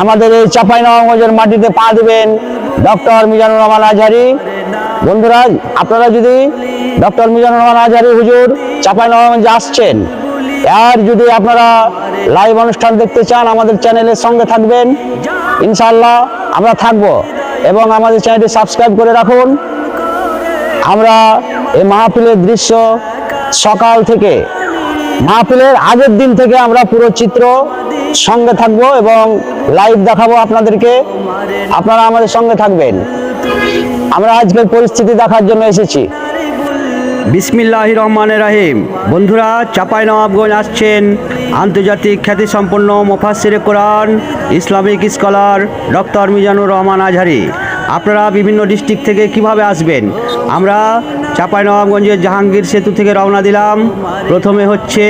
আমাদের এই চাঁপাইনবাবগঞ্জের মাটিতে পা দিবেন ডক্টর মিজানুর রহমান আজহারি। বন্ধুরা, আপনারা যদি ডক্টর মিজানুর রহমান আজহারি হুজুর চাঁপাইনবাবগঞ্জে আসছেন, আর যদি আপনারা লাইভ অনুষ্ঠান দেখতে চান, আমাদের চ্যানেলের সঙ্গে থাকবেন ইনশাল্লাহ আমরা থাকব। এবং আমাদের চ্যানেলটি সাবস্ক্রাইব করে রাখুন। আমরা এই মাহফিলের দৃশ্য সকাল থেকে মাহফিলের আগের দিন থেকে আমরা পুরো চিত্র সঙ্গে থাকব এবং লাইভ দেখাবো আপনাদেরকে। আপনারা আমাদের সঙ্গে থাকবেন। আমরা আজকের পরিস্থিতি দেখার জন্য এসেছি। বিসমিল্লাহ রহমানের রাহিম। বন্ধুরা, চাপাই নবাবগঞ্জ আসছেন আন্তর্জাতিক খ্যাতিসম্পন্ন মোফাসিরে Quran Islamic scholar doctor Mizanur Rahman Azhari. আপনারা বিভিন্ন ডিস্ট্রিক্ট থেকে কীভাবে আসবেন? আমরা চাপাই নবাবগঞ্জের জাহাঙ্গীর সেতু থেকে রওনা দিলাম। প্রথমে হচ্ছে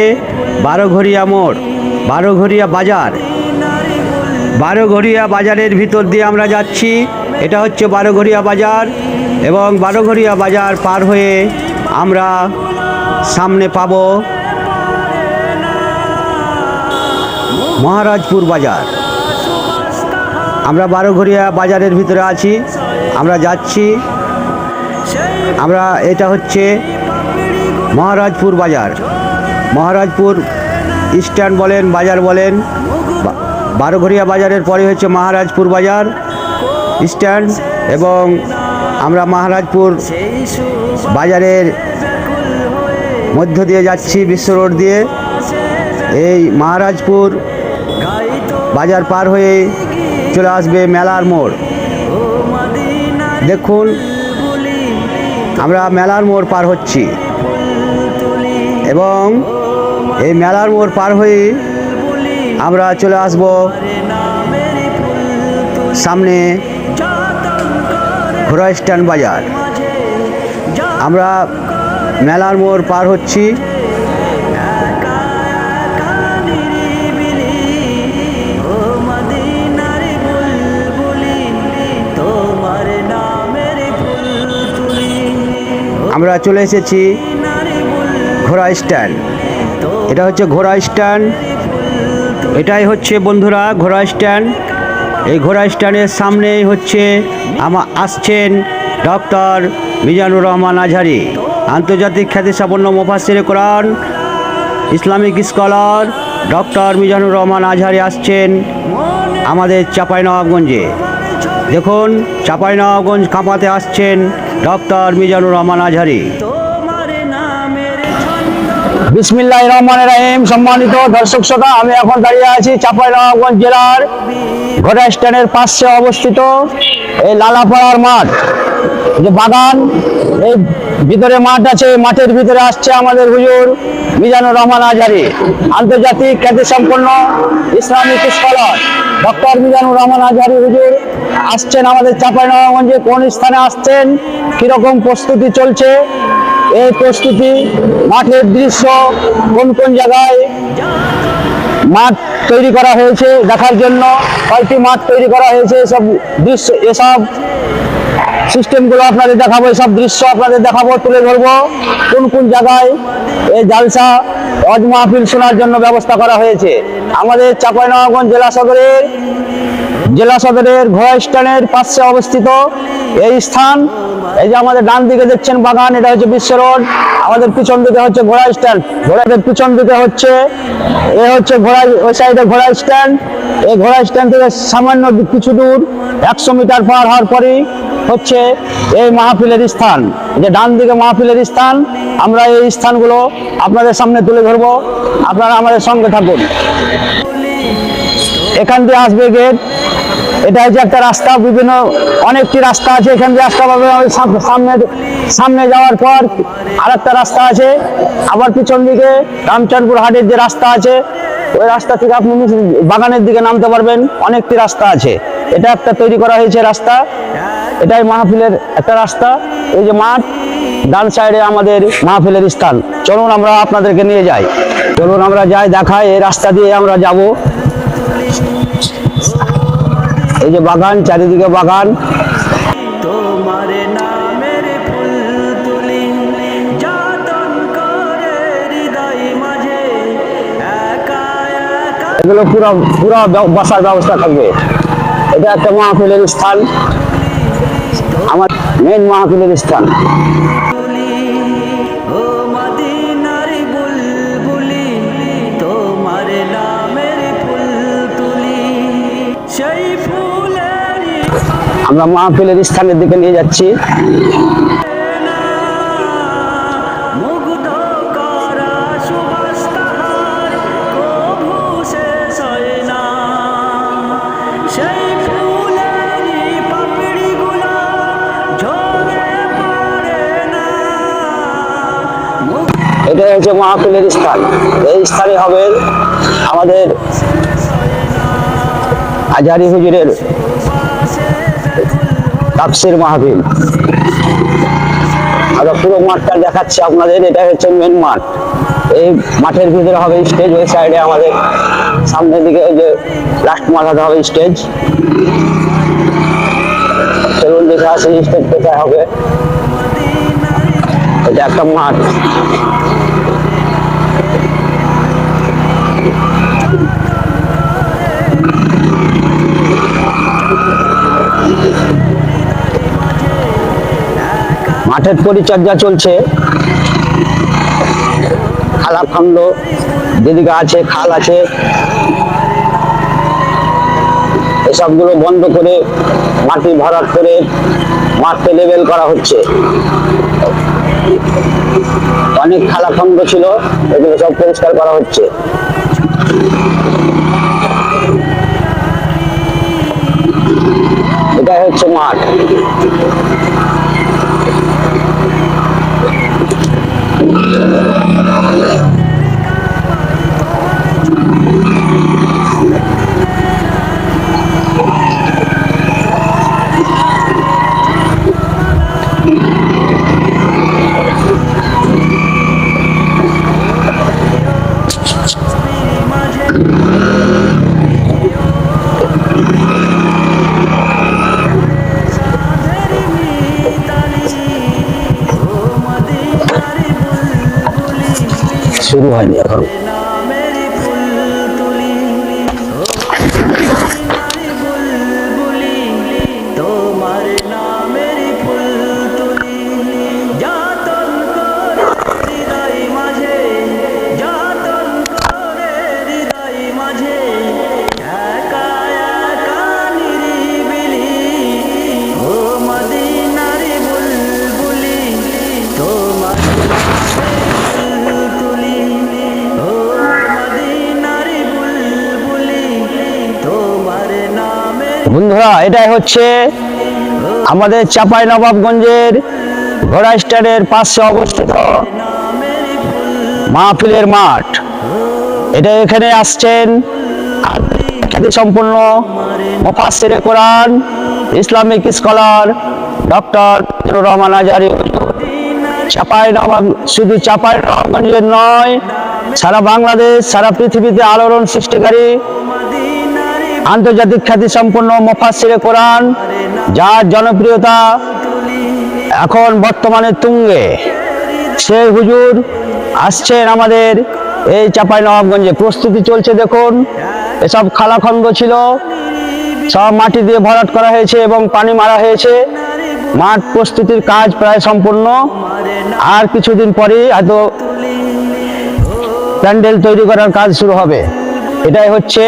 বারোঘরিয়া মোড় বারোঘরিয়া বাজার। বারোঘরিয়া বাজারের ভিতর দিয়ে আমরা যাচ্ছি। এটা হচ্ছে বারোঘরিয়া বাজার এবং বারোঘরিয়া বাজার পার হয়ে আমরা সামনে পাব মহারাজপুর বাজার। আমরা বারোঘরিয়া বাজারের ভিতরে আছি। আমরা যাচ্ছি। আমরা এটা হচ্ছে মহারাজপুর বাজার। মহারাজপুর স্ট্যান্ড বলেন, বাজার বলেন। বারোঘরিয়া বাজারের পরে হচ্ছে মহারাজপুর বাজার স্ট্যান্ড এবং আমরা মহারাজপুর বাজারের মধ্য দিয়ে যাচ্ছি, বিশ্ব রোড দিয়ে। এই মহারাজপুর বাজার পার হয়ে চলে আসবে মেলার মোড়। দেখুন, আমরা মেলার মোড় পার হচ্ছি। এবং এই মেলার মোড় পার হয়ে আমরা চলে আসব সামনে ঘোড়া স্ট্যান্ড বাজার। আমরা মেলার মোড় পার হচ্ছি। আমরা চলে এসেছি ঘোড়া স্ট্যান্ড। এটা হচ্ছে ঘোড়া স্ট্যান্ড। এটাই হচ্ছে বন্ধুরা ঘোড়া স্ট্যান্ড। এই ঘোড়া স্ট্যান্ডের সামনেই হচ্ছে আমা, আসছেন ডক্টর মিজানুর রহমান আজহারি, আন্তর্জাতিক খ্যাতিসম্পন্ন মোফাসিরে Quran, Islamic scholar doctor Mizanur Rahman Azhari আসছেন আমাদের চাঁপাইনবাবগঞ্জে। দেখুন চাঁপাইনবাবগঞ্জ কাঁপাতে আসছেন ডক্টর মিজানুর রহমান আজহারি। বিসমিল্লাহ রহমান রাহিম। সম্মানিত দর্শক শ্রোতা, আমি এখন দাঁড়িয়ে আছি চাঁপাইনবাবগঞ্জ জেলার ঘোড়া স্ট্যান্ডের পাশে অবস্থিত এই লালাপাড়ার মাঠ। যে বাগান, এই ভিতরে মাঠ আছে মাঠের ভিতরে আসছে আমাদের হুজুর মিজানুর রহমান আজহারি আন্তর্জাতিক খ্যাতিসম্পন্ন Islamic scholar. Doctor Mizanur Rahman Azhari হুজুর আসছেন আমাদের চাঁপাইনবাবগঞ্জে, কোন স্থানে আসছেন, কীরকম প্রস্তুতি চলছে? এই প্রস্তুতি, মাঠের দৃশ্য, কোন কোন জায়গায় মাঠ তৈরি করা হয়েছে দেখার জন্য কয়েকটি মাঠ তৈরি করা হয়েছে এসব দৃশ্য, এসব সিস্টেমগুলো আপনাদের দেখাবো, এসব দৃশ্য আপনাদের দেখাবো, তুলে ধরবো, কোন কোন জায়গায় এই জালসা অজ মাহফিল শোনার জন্য ব্যবস্থা করা হয়েছে। আমাদের চাঁপাইনবাবগঞ্জ জেলা সদরের জেলা সদরের ঘোড়া স্ট্যান্ডের পাশে অবস্থিত এই স্থান। এই যে আমাদের ডান দিকে দেখছেন বাগান, এটা হচ্ছে বিশ্ব রোড। আমাদের পিছন দিকে হচ্ছে ঘোড়া স্ট্যান্ড। ঘোড়াদের পিছন দিকে হচ্ছে, এ হচ্ছে ঘোড়া, ওই সাইডে ঘোড়া স্ট্যান্ড। এই ঘোড়া স্ট্যান্ড থেকে সামান্য কিছু দূর, একশো মিটার পার হওয়ার পরই হচ্ছে এই মাহফিলের স্থান। যে ডান দিকে মাহফিলের স্থান, আমরা এই স্থানগুলো আপনাদের সামনে তুলে ধরবো। আপনারা আমাদের সঙ্গে থাকুন। এখান দিয়ে আসবে গেট এটা হচ্ছে একটা রাস্তা, বিভিন্ন অনেকটি রাস্তা আছে এখান দিয়ে রাস্তা পাবে। সামনে সামনে যাওয়ার পর আর একটা রাস্তা আছে। আবার পিছন দিকে রামচন্দ্রপুর হাটের যে রাস্তা আছে, ওই রাস্তা থেকে আপনি বাগানের দিকে নামতে পারবেন। অনেকটি রাস্তা আছে। এটা একটা তৈরি করা হয়েছে রাস্তা। এটাই মাহফিলের একটা রাস্তা। এই যে মাঠ, ডান সাইডে আমাদের মাহফিলের স্থান। চলুন আমরা আপনাদেরকে নিয়ে যাই। চলুন আমরা যাই, দেখাই এই রাস্তা দিয়ে আমরা যাব। এই যে বাগান চারিদিকে বাগান। এগুলো পুরো পুরো বসার ব্যবস্থা থাকবে। এটা একটা মাহফিলের স্থান। আমার মেন মাহফিলের স্থান। আমরা মাহফিলের স্থানের দিকে নিয়ে যাচ্ছি। এটা হচ্ছে মাহফিলের স্থান। এই স্থানে হবে আমাদের আজারি হুজুরের তাপসির মাহফিল। আমরা পুরো মাঠটা দেখাচ্ছি আপনাদের, এটা হচ্ছে মেন মাঠ। এই মাঠের ভিতরে হবে স্টেজ ওই সাইডে আমাদের সামনের দিকে যে লাস্ট মাথাতে হবে স্টেজ চলুন দেখে আসি স্টেজ কোথায় হবে। এটা একটা মাঠ। মাঠের পরিচর্যা চলছে। খালাখন্দ যেদিকে আছে খাল আছে। এসবগুলো বন্ধ করে মাটি ভরাট করে মাঠকে লেবেল করা হচ্ছে। অনেক খালা খালাখন্দ ছিল, এগুলো সব পরিষ্কার করা হচ্ছে। এটাই হচ্ছে মাঠ। শুরু হয়নি এখন এটাই হচ্ছে আমাদের চাপাই নবাবগঞ্জের ঘোড়া স্ট্যান্ডের পাশে অবস্থিত মাহফিলের মাঠ। এটা এখানে আসছেন খ্যাতি সম্পন্ন মুফাসসিরে Quran, Islamic scholar doctor Rahman Azhari. Chapai Nawab শুধু চাপাই নবাবগঞ্জের নয়, সারা বাংলাদেশ, সারা পৃথিবীতে আলোড়ন সৃষ্টিকারী আন্তর্জাতিক খ্যাতি সম্পন্ন মুফাসসিরে কোরআন, যার জনপ্রিয়তা এখন বর্তমানে তুঙ্গে। সে হুজুর আসছেন আমাদের এই চাপাই নবাবগঞ্জে প্রস্তুতি চলছে দেখুন, এসব খালাখন্দ ছিল। সব মাটি দিয়ে ভরাট করা হয়েছে এবং পানি মারা হয়েছে। মাঠ প্রস্তুতির কাজ প্রায় সম্পূর্ণ। আর কিছুদিন পরেই হয়তো প্যান্ডেল তৈরি করার কাজ শুরু হবে। এটাই হচ্ছে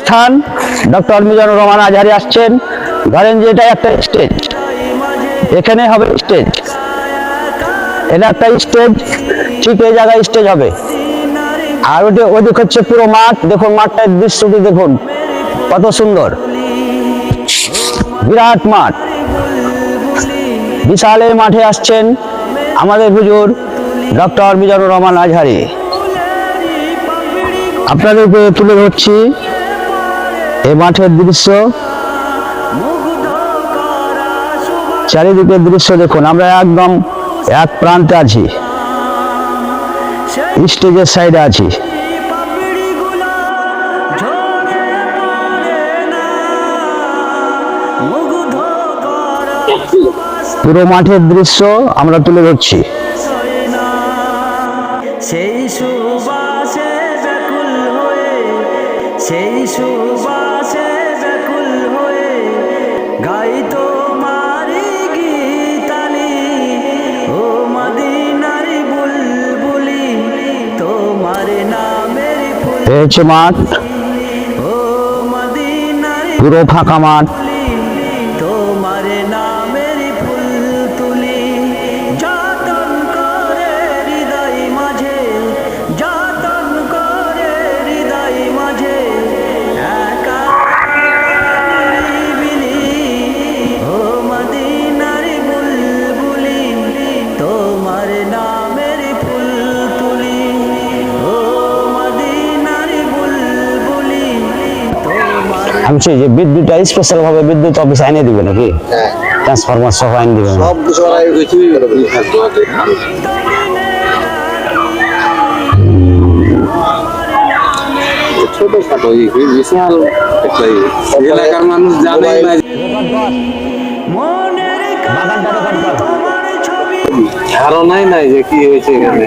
স্থান, ডক্টর মিজানুর রহমান আজহারি আসছেন। ধরেন যে এটা একটা স্টেজ এখানে হবে স্টেজ এটা একটা স্টেজ ঠিক এই জায়গায় স্টেজ হবে। আর ওটি ওদিক হচ্ছে পুরো মাঠ। দেখুন, মাঠটার দৃশ্যটি দেখুন। কত সুন্দর। বিরাট মাঠ। বিশাল এই মাঠে আসছেন আমাদের হুজুর ডক্টর মিজানুর রহমান আজহারি। আপনাদেরকে তুলে ধরছি। এই মাঠের দৃশ্য চারিদিকের দৃশ্য দেখুন। আমরা একদম এক প্রান্তে আছি। স্টেজের সাইডে আছি। পুরো মাঠের দৃশ্য আমরা তুলে ধরছি। সেই সুবাসে ব্যাকুল হয়ে, সেই সুবাসে ফুল মাঠ। পুরো ফাঁকা মাঠ। আমি যে বিদ্যুৎটা স্পেশাল ভাবে বিদ্যুৎ অফিস এনে দিবে নাকি? ট্রান্সফরমার সহ এনে দিবে সব কিছু ওরা কিছুই ছোট খাটো বিশাল এলাকার মানুষ জানে না। ধারণাই নাই যে কি হয়েছে এখানে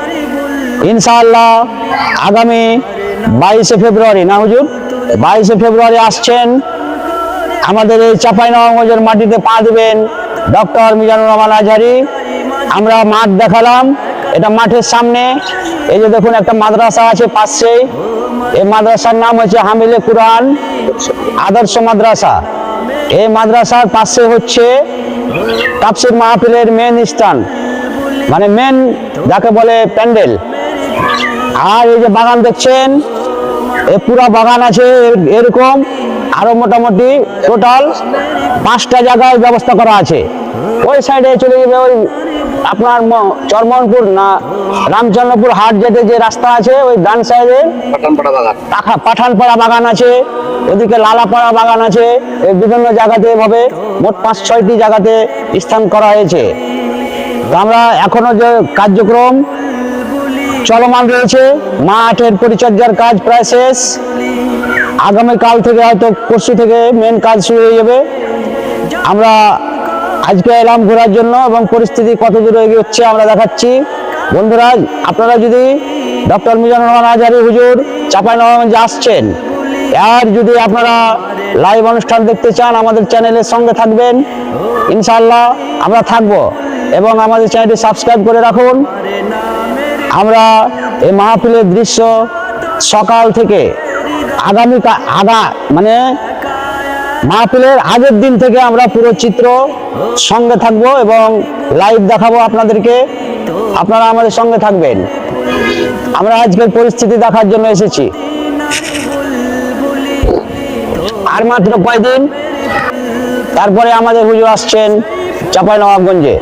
ইনশাআল্লাহ আগামী বাইশে ফেব্রুয়ারি, না হুজুর? বাইশে ফেব্রুয়ারি আসছেন। আমাদের এই চাঁপাইনবাবগঞ্জের মাটিতে পা দিবেন ডক্টর মিজানুর রহমান আজহারি। আমরা মাঠ দেখালাম, এটা মাঠের সামনে। এই যে দেখুন, একটা মাদ্রাসা আছে পাশেই। এই মাদ্রাসার নাম হচ্ছে হামিলে কুরআন, আদর্শ মাদ্রাসা। এই মাদ্রাসার পাশে হচ্ছে তাফসির মাহফিলের মেন স্থান। মানে মেন যাকে বলে প্যান্ডেল। আর এই যে বাগান দেখছেন এ পুরা বাগান আছে এর- এরকম। আরও মোটামুটি টোটাল পাঁচটা জায়গায় ব্যবস্থা করা আছে। ওই সাইডে চলে যাবে ওই আপনার চরমনপুর না রামচন্দ্রপুর হাট যেতে যে রাস্তা আছে ওই ডান সাইডে পাঠানপাড়া বাগান। পাখা পাঠানপাড়া বাগান আছে ওদিকে লালাপাড়া বাগান আছে এই বিভিন্ন জায়গাতে এভাবে মোট পাঁচ ছয়টি জায়গাতে স্থান করা হয়েছে। আমরা এখনও যে কার্যক্রম চলমান রয়েছে। মাঠের পরিচর্যার কাজ প্রায় শেষ। আগামীকাল থেকে হয়তো পরশু থেকে মেন কাজ শুরু হয়ে যাবে। আমরা আজকে এলাম ঘোরার জন্য এবং পরিস্থিতি কত দূর এগিয়ে আমরা দেখাচ্ছি। বন্ধুরা, আপনারা যদি ডক্টর মিজানুর রহমান আজারি হুজুর চাঁপাইনবাবগঞ্জে আসছেন, আর যদি আপনারা লাইভ অনুষ্ঠান দেখতে চান, আমাদের চ্যানেলের সঙ্গে থাকবেন। ইনশাল্লাহ আমরা থাকব এবং আমাদের চ্যানেলটি সাবস্ক্রাইব করে রাখুন। আমরা এই মাহফিলের দৃশ্য সকাল থেকে আগামী আগা মানে মাহফিলের আগের দিন থেকে আমরা পুরো চিত্র সঙ্গে থাকব এবং লাইভ দেখাবো আপনাদেরকে। আপনারা আমাদের সঙ্গে থাকবেন। আমরা আজকের পরিস্থিতি দেখার জন্য এসেছি। আর মাত্র কয়দিন? তারপরে আমাদের হুজুর আসছেন চাঁপাই নবাবগঞ্জে